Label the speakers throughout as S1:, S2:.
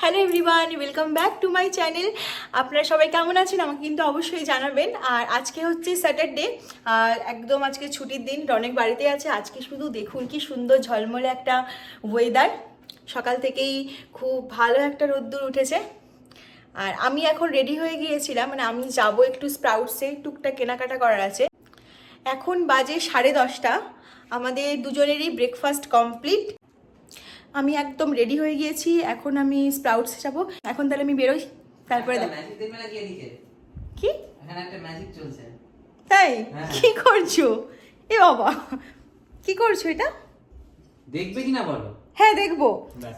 S1: Hello everyone welcome back to my channel আপনারা সবাই কেমন আছেন? আমাকে কিন্তু অবশ্যই জানাবেন। আর আজকে হচ্ছে স্যাটারডে একদম আজকে ছুটির দিন, অনেক বাড়িতে আছে। আজকে শুধু দেখুন কি সুন্দর ঝলমলে একটা ওয়েদার সকাল থেকেই খুব ভালো একটা রোদ্দুর উঠেছে। আর আমি এখন রেডি হয়ে গিয়েছিলাম। মানে আমি যাব একটু স্প্রাউটসে টুকটা কেনাকাটা করার আছে। এখন বাজে সাড়ে দশটা। আমাদের দুজনেরই ব্রেকফাস্ট কমপ্লিট আমি একদম রেডি হয়ে গিয়েছি এখন আমি স্প্রাউটস যাব এখন তাহলে আমি বেরোই তারপরে কি তাই?
S2: হ্যাঁ।
S1: কি করছ? এ বাবা কি করছ এটা?
S2: দেখবে কিনা বলো?
S1: হ্যাঁ দেখব।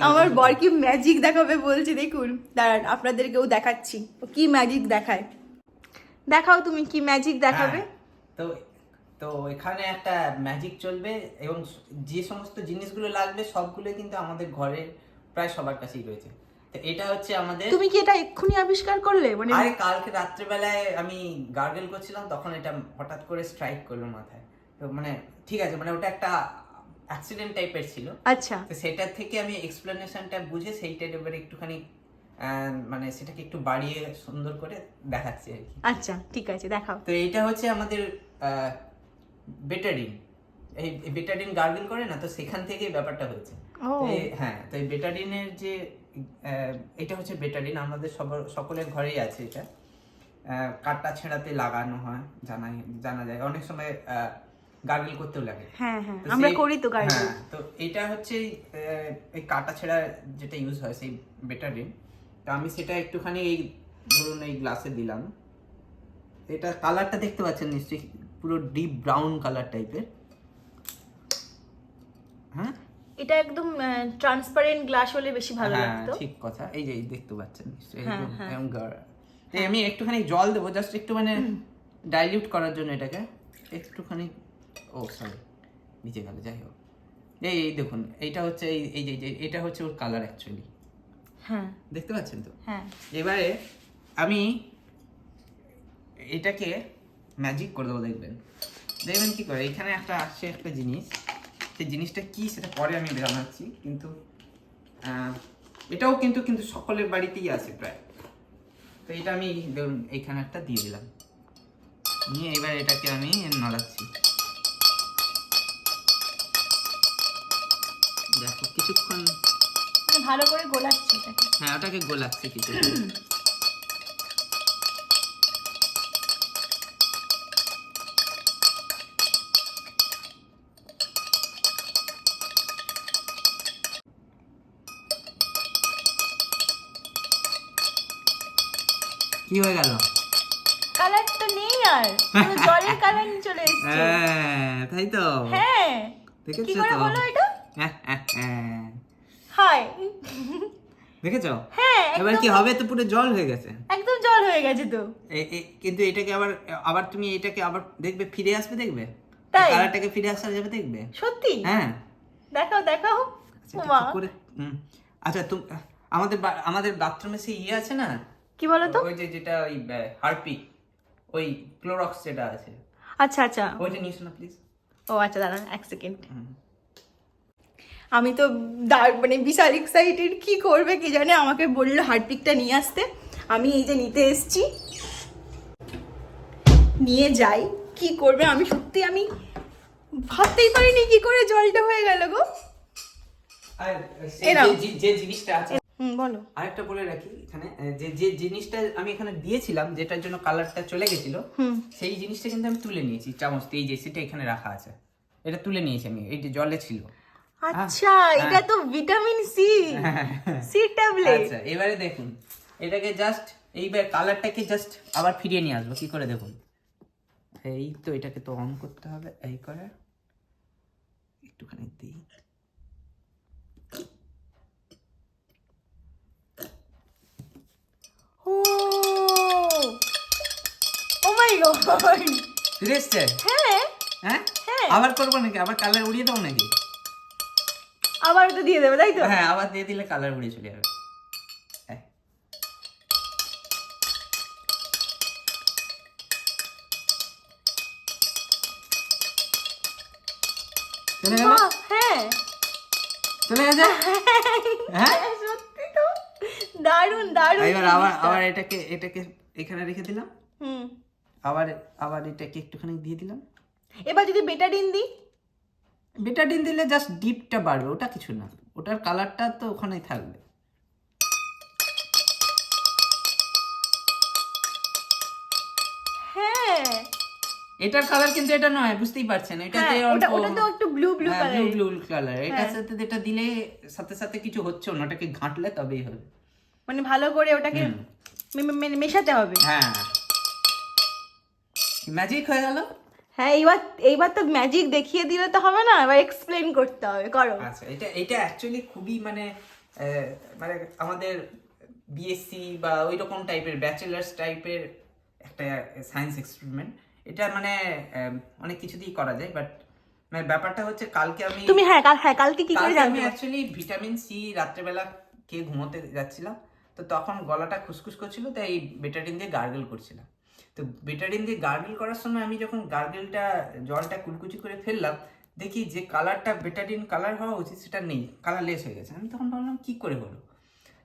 S1: আমার বর কি ম্যাজিক দেখাবে বলছে দেখুন। দাঁড়ান আপনাদেরকেও দেখাচ্ছি। কি ম্যাজিক দেখায়? দেখাও তুমি কি ম্যাজিক দেখাবে।
S2: হ্যাঁ, তো তো এখানে একটা ম্যাজিক চলবে এবং যে সমস্ত জিনিসগুলো লাগবে সবগুলো কিন্তু আমাদের ঘরের প্রায় সবার কাছেই রয়েছে। তো এটা হচ্ছে আমাদের
S1: তুমি কি এটা এক্ষুনি আবিষ্কার করলে? মানে
S2: আরে কালকে রাত্রেবেলায় আমি গার্গেল করছিলাম তখন এটা হঠাৎ করে স্ট্রাইক করল মাথায়। তো মানে ঠিক আছে মানে ওটা একটা অ্যাক্সিডেন্ট টাইপের ছিল।
S1: আচ্ছা।
S2: তো সেটার থেকে আমি এক্সপ্লেনেশনটা বুঝে সেইটার এবারে একটুখানি আহ, মানে সেটাকে একটু বাড়িয়ে সুন্দর করে দেখাচ্ছি আর কি।
S1: আচ্ছা ঠিক আছে দেখাও।
S2: তো এইটা হচ্ছে আমাদের বেটাডিন এই বেটাডিন গার্গেল করে না তো সেখান থেকেই ব্যাপারটা হয়েছে। হ্যাঁ তো এই বেটাডিনের যে এটা হচ্ছে বেটাডিন আমাদের সবার সকলের ঘরেই আছে এটা। কাটা ছেঁড়াতে লাগানো হয় জানা জানা যায়। অনেক সময় গার্গেল করতেও লাগে।
S1: হ্যাঁ হ্যাঁ
S2: তো
S1: আমরা করি তো গাড়ি
S2: হ্যাঁ, তো এটা হচ্ছে এই কাটা ছেঁড়া যেটা ইউজ হয় সেই বেটাডিন তো আমি সেটা একটুখানি এই ধরুন এই গ্লাসে দিলাম। এটা কালারটা দেখতে পাচ্ছেন নিশ্চয়ই? পুরো ডিপ ব্রাউন কালার টাইপের হ্যাঁ?
S1: এটা একদম ট্রান্সপারেন্ট গ্লাস হলে বেশি ভালো
S2: হ্যাঁ,
S1: লাগতো।
S2: ঠিক কথা। এই যে দেখতে পাচ্ছেন
S1: হ্যাঁ, হ্যাঁ।
S2: গাঢ়। এই আমি একটুখানি জল দেবো জাস্ট একটু মানে ডাইলিউট করার জন্য এটাকে। একটুখানি ও সরি নিচে গেল যাই হোক। এই এই দেখুন এইটা হচ্ছে এই এই যে যে- এটা হচ্ছে ওর কালার অ্যাকচুয়ালি
S1: হ্যাঁ।
S2: দেখতে পাচ্ছেন তো?
S1: হ্যাঁ।
S2: এবারে আমি এটাকে ম্যাজিক করে দেবো দেখবেন। দেখবেন কি করে? এখানে একটা আসছে একটা জিনিস। সেই জিনিসটা কি সেটা পরে আমি জানাচ্ছি কিন্তু এটাও কিন্তু কিন্তু সকলের বাড়িতেই আছে প্রায়। তো এটা আমি ধরুন এইখানে একটা দিয়ে দিলাম। নিয়ে এবার এটাকে আমি নড়াচ্ছি। দেখো কিছুক্ষণ
S1: মানে ভালো করে গোলাচ্ছি
S2: হ্যাঁ ওটাকে গোলাচ্ছে কিছু কি হয়ে গেল?
S1: কালার তো নেই আর। পুরো জলের কালার চলে এসেছে।
S2: হ্যাঁ তাই তো।
S1: হ্যাঁ।
S2: দেখেছ
S1: কি করে হলো এটা?
S2: হ্যাঁ, হ্যাঁ, হ্যাঁ।
S1: হাই।
S2: দেখেছ?
S1: হ্যাঁ
S2: এবার কি হবে তো পুরো জল হয়ে গেছে?
S1: একদম জল হয়ে গেছে তো।
S2: কিন্তু এটাকে আবার আবার তুমি এটাকে আবার দেখবে ফিরে আসবে দেখবে?
S1: তাই?
S2: কালারটাকে ফিরে আসা যাবে দেখবে?
S1: সত্যি?
S2: হ্যাঁ।
S1: দেখাও দেখাও।
S2: আচ্ছা। আচ্ছা তুমি আমাদের আমাদের বাথরুমে সেই ইয়ে আছে না?
S1: কি বলো তো
S2: ওই যে যেটা ওই হারপিক ওই ক্লোরক্স যেটা আছে।
S1: আচ্ছা আচ্ছা।
S2: ওইটা নিস না প্লিজ
S1: ও আচ্ছা দাঁড়ান এক সেকেন্ড। আমি তো মানে বিশাল এক্সাইটেড কি করবে কি জানে? আমাকে বলল হারপিকটা নিয়ে আসতে। আমি এই যে নিতে এসেছি। নিয়ে যাই। কি করবে? আমি সত্যি আমি ভাবতেই পারিনি কি করে জলটা হয়ে গেল গো।
S2: যে- জিনিসটা আছে
S1: বলো।
S2: আরেকটা বলে রাখি এখানে যে যে জিনিসটা আমি এখানে দিয়েছিলাম যেটার জন্য কালারটা চলে গেছিল সেই জিনিসটা কিন্তু আমি তুলে নিয়েছি। চামচ এই যে সেটা এখানে রাখা আছে। এটা তুলে নিয়েছি আমি এই যে জলে ছিল।
S1: আচ্ছা এটা তো ভিটামিন সি সি ট্যাবলেট
S2: আচ্ছা এবারে দেখুন এটাকে জাস্ট এইবার কালারটাকে জাস্ট আবার ফিরিয়ে নিয়ে আসব কি করে দেখুন? এই তো এটাকে তো অন করতে হবে এই করে একটুখানি দিই
S1: ও ও মাই গড
S2: ফিরে এসছে?
S1: হ্যাঁ।
S2: হ্যাঁ?
S1: হ্যাঁ।
S2: আবার করব নাকি? আবার কালার উড়িয়ে দেবো নাকি?
S1: আবার তো দিয়ে দেবে তাই তো?
S2: হ্যাঁ আবার দিয়ে দিলে কালার উড়িয়ে চলে যাবে। হ্যাঁ। চলে গেল?
S1: হ্যাঁ।
S2: চলে গেছে? হ্যাঁ
S1: সত্যি তো। দারুণ দারুণ
S2: এবার আবার আবার এটাকে এটাকে এখানে রেখে দিলাম।
S1: হুম।
S2: আবার আবার এটাকে একটুখানি দিয়ে দিলাম।
S1: এবার যদি বেটাডিন দিই?
S2: বেটাডিন দিলে জাস্ট ডিপটা বাড়বে ওটা কিছু না। ওটার কালারটা তো ওখানেই থাকবে।
S1: হ্যাঁ।
S2: এটার কালার কিন্তু এটা নয় বুঝতেই পারছেন। এটাতে
S1: হ্যাঁ, ওটা ওটা তো একটু blue blue
S2: blue
S1: colour
S2: blue colour এটার। সাথে এটা দিলে সাথে সাথে কিছু হচ্ছে না ওটাকে ঘাঁটলে তবেই হবে।
S1: মানে ভালো করে ওটাকে মেশাতে হবে।
S2: হ্যাঁ। ম্যাজিক হয়ে গেল?
S1: হ্যাঁ এইবার এইবার তো ম্যাজিক দেখিয়ে দিলে তো হবে না এবার এক্সপ্লেন করতে হবে করো।
S2: আচ্ছা এটা এটা অ্যাকচুয়ালি খুবই মানে মানে আমাদের বিএসসি বা ওই রকম টাইপের ব্যাচেলার্স টাইপের একটা সায়েন্স এক্সপেরিমেন্ট এটা মানে অনেক কিছু দিয়েই করা যায় বাট মানে ব্যাপারটা হচ্ছে কালকে আমি
S1: তুমি হ্যাঁ কাল হ্যাঁ কালকে কি করে জানতে
S2: আমি? অ্যাকচুয়ালি ভিটামিন সি রাত্রেবেলা খেয়ে ঘুমোতে যাচ্ছিলাম তো তখন গলাটা খুসখুস করছিল তাই এই বেটাডিন দিয়ে গার্গেল করছিলাম। তো বেটাডিন দিয়ে গার্গেল করার সময় আমি যখন গার্গেলটা জলটা কুলকুচি করে ফেললাম দেখি যে কালারটা বেটাডিন কালার হওয়া উচিত সেটা নেই কালারলেস হয়ে গেছে। আমি তখন ভাবলাম কী করে হলো?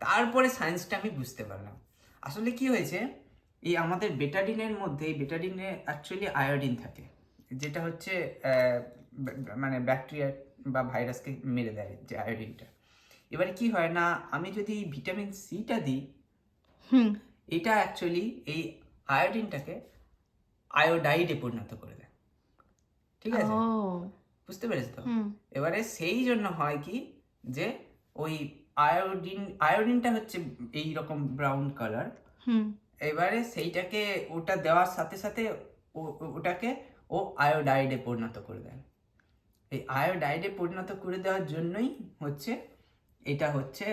S2: তারপরে সায়েন্সটা আমি বুঝতে পারলাম। আসলে কি হয়েছে এই আমাদের বেটাডিনের মধ্যে এই বেটাডিনে অ্যাকচুয়ালি আয়োডিন থাকে যেটা হচ্ছে মানে ব্যাকটেরিয়া বা ভাইরাসকে মেরে দেয় যে আয়োডিনটা এবারে কি হয় না আমি যদি ভিটামিন সিটা দিই এটা অ্যাকচুয়ালি এই আয়োডিনটাকে আয়োডাইডে পরিণত করে দেয়। ঠিক আছে? বুঝতে পেরেছ তো? এবারে সেই জন্য হয় কি যে ওই আয়োডিন আয়োডিনটা হচ্ছে এই রকম ব্রাউন কালার। এবারে সেইটাকে ওটা দেওয়ার সাথে সাথে ওটাকে ও আয়োডাইডে পরিণত করে দেয়। এই আয়োডাইডে পরিণত করে দেওয়ার জন্যই হচ্ছে এটা হচ্ছে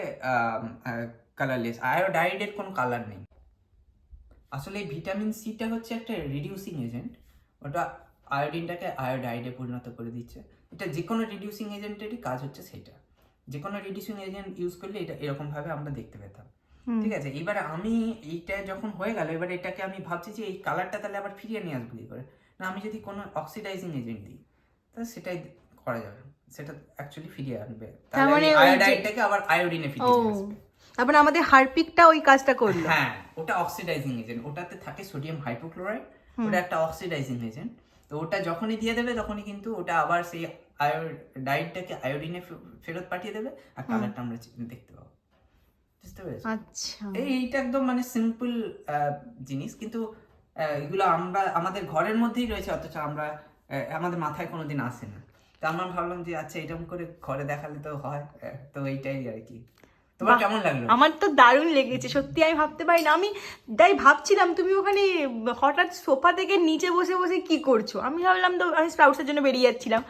S2: কালারলেস আয়োডাইডের কোনো কালার নেই। আসলে এই ভিটামিন সিটা হচ্ছে একটা রিডিউসিং এজেন্ট ওটা আয়োডিনটাকে আয়োডাইডে পরিণত করে দিচ্ছে। এটা যে কোনো রিডিউসিং এজেন্টেরই কাজ হচ্ছে সেটা। যে কোনো রিডিউসিং এজেন্ট ইউজ করলে এটা এরকমভাবে আমরা দেখতে পেতাম। ঠিক আছে? এবার আমি এইটা যখন হয়ে গেল এবার এটাকে আমি ভাবছি যে এই কালারটা তাহলে আবার ফিরিয়ে নিয়ে আসব কি করে? না আমি যদি কোনো অক্সিডাইজিং এজেন্ট দিই তাহলে সেটাই করা যাবে। সেটা অ্যাকচুয়ালি ফিরিয়ে আনবে। তাহলে
S1: মানে ওই
S2: আয়োডাইনটাকে আবার আয়োডিনে ফিরিয়ে আসবে।
S1: তারপরে আমাদের হারপিকটা ওই কাজটা করল।
S2: হ্যাঁ ওটা অক্সিডাইজিং এজেন্ট ওটাতে থাকে সোডিয়াম হাইপোক্লোরাইড ওটা একটা অক্সিডাইজিং এজেন্ট তো ওটা যখনই দিয়ে দেবে তখনই কিন্তু ওটা আবার সেই আয়োডাইডটাকে আয়োডিনে ফেরত পাঠিয়ে দেবে আর কালারটা আমরা দেখতে পাবো। বুঝতে পেরেছ?
S1: আচ্ছা।
S2: এই এইটা একদম মানে সিম্পল জিনিস কিন্তু এগুলো আমরা আমাদের ঘরের মধ্যেই রয়েছে অথচ আমরা আমাদের মাথায় কোনোদিন আসে না। তো আমরা ভাবলাম যে আচ্ছা এরকম করে ঘরে দেখালে তো হয় তো এইটাই আর কি। তোমার কেমন লাগল?
S1: আমার তো দারুণ লেগেছে সত্যি আমি ভাবতে পারি না আমি তাই ভাবছিলাম তুমি ওখানে হঠাৎ সোফা থেকে নিচে বসে বসে কি করছ? আমি ভাবলাম তো আমি স্প্রাউটসের জন্য বেরিয়ে যাচ্ছিলাম।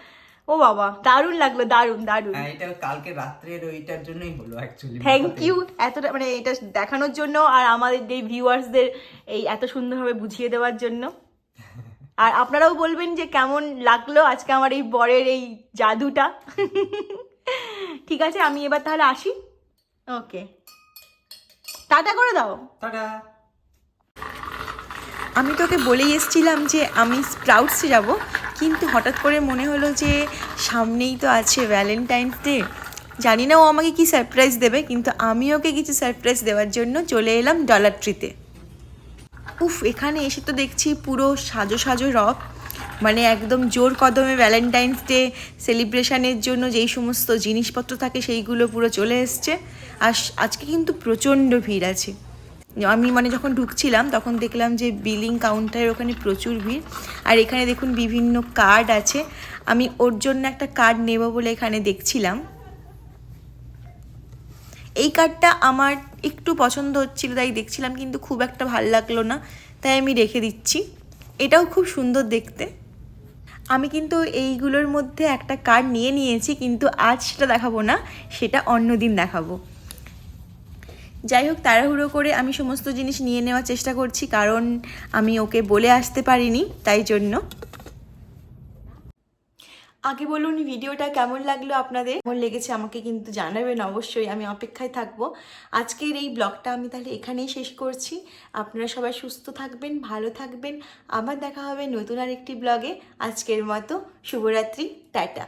S1: ও বাবা দারুণ লাগল দারুণ দারুণ।
S2: হ্যাঁ, এটা কালকে রাত্রের ওইটার জন্যই হলো অ্যাকচুয়ালি
S1: থ্যাংক ইউ এতটা মানে এটা দেখানোর জন্য আর আমাদের যে ভিউয়ার্সদের এই এত সুন্দরভাবে বুঝিয়ে দেওয়ার জন্য। আর আপনারাও বলবেন যে কেমন লাগল আজকে আমার এই বরের এই জাদুটা। ঠিক আছে আমি এবার তাহলে আসি। ওকে। টাটা করে দাও।
S2: টাটা।
S1: আমি তোকে বলেই এসেছিলাম যে আমি স্প্রাউটসে যাব কিন্তু হঠাৎ করে মনে হলো যে সামনেই তো আছে ভ্যালেন্টাইন্স ডে জানি না ও আমাকে কি সারপ্রাইজ দেবে কিন্তু আমি ওকে কিছু সারপ্রাইজ দেওয়ার জন্য চলে এলাম ডলার ট্রিতে উফ এখানে এসে তো দেখছি পুরো সাজো সাজো রব মানে একদম জোর কদমে ভ্যালেন্টাইন্স ডে সেলিব্রেশনের জন্য যেই সমস্ত জিনিসপত্র থাকে সেইগুলো পুরো চলে এসছে। আর আজকে কিন্তু প্রচণ্ড ভিড় আছে। আমি মানে যখন ঢুকছিলাম তখন দেখলাম যে বিলিং কাউন্টারের ওখানে প্রচুর ভিড়। আর এখানে দেখুন বিভিন্ন কার্ড আছে। আমি ওর জন্য একটা কার্ড নেব বলে এখানে দেখছিলাম। এই কার্ডটা আমার একটু পছন্দ হচ্ছিল তাই দেখছিলাম, কিন্তু খুব একটা ভালো লাগল না, তাই আমি রেখে দিচ্ছি। এটাও খুব সুন্দর দেখতে। আমি কিন্তু এইগুলোর মধ্যে একটা কার্ড নিয়ে নিয়েছি, কিন্তু আজ সেটা দেখাবো না, সেটা অন্য দিন দেখাবো। যাই হোক, তাড়াহুড়ো করে আমি সমস্ত জিনিস নিয়ে নেওয়ার চেষ্টা করছি, কারণ আমি ওকে বলে আসতে পারিনি, তাই জন্য। আগে বলুন, ভিডিওটা কেমন লাগল আপনাদের? কেমন লেগেছে আমাকে কিন্তু জানাবেন অবশ্যই, আমি অপেক্ষায় থাকব। আজকের এই ব্লগটা আমি তাহলে এখানেই শেষ করছি। আপনারা সবাই সুস্থ থাকবেন, ভালো থাকবেন। আবার দেখা হবে নতুন আর একটি ব্লগে। আজকের মতো শুভরাত্রি, টাটা।